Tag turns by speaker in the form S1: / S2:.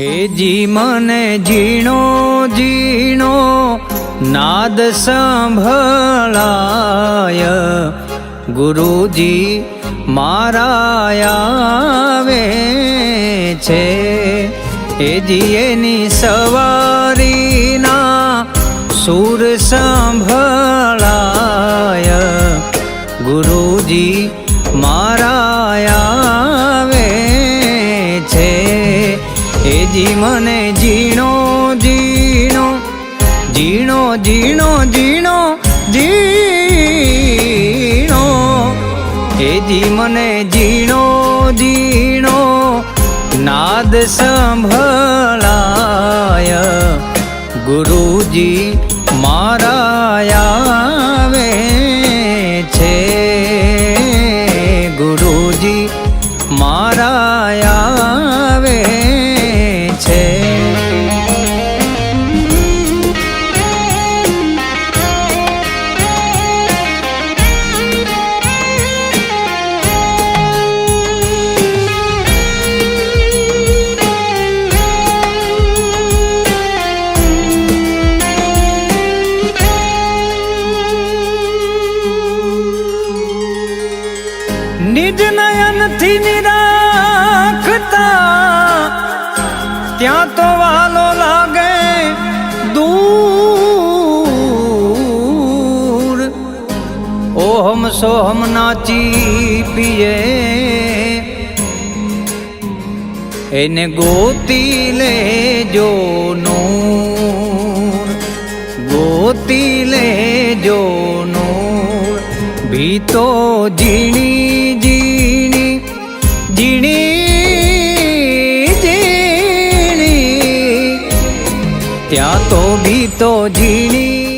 S1: હેજી મને ઝીણો ઝીણો, નાદ સંભળાય. ગુરુજી મારાયાવે છે. હેજી એની સવારીના સુર સંભળાય. ગુરુજી મારા એજી મને જીણો જીણો જીણો જીણો જીણો ઝીણો. એજી મને જીણો ઝીણો, નાદ સંભળાય. ગુરુજી, મારા નિજ નયનથી નિરાખતા ત્યાં તો વાલો લાગે દૂર. ઓહમ સોહમ નાચી પીએ. એને ગોતી લેજો નૂર. ગોતી લેજો નૂર. ભીતો ઝીણી ઝીણી ઝીણી ઝીણી ત્યાં તો ભીતો ઝીણી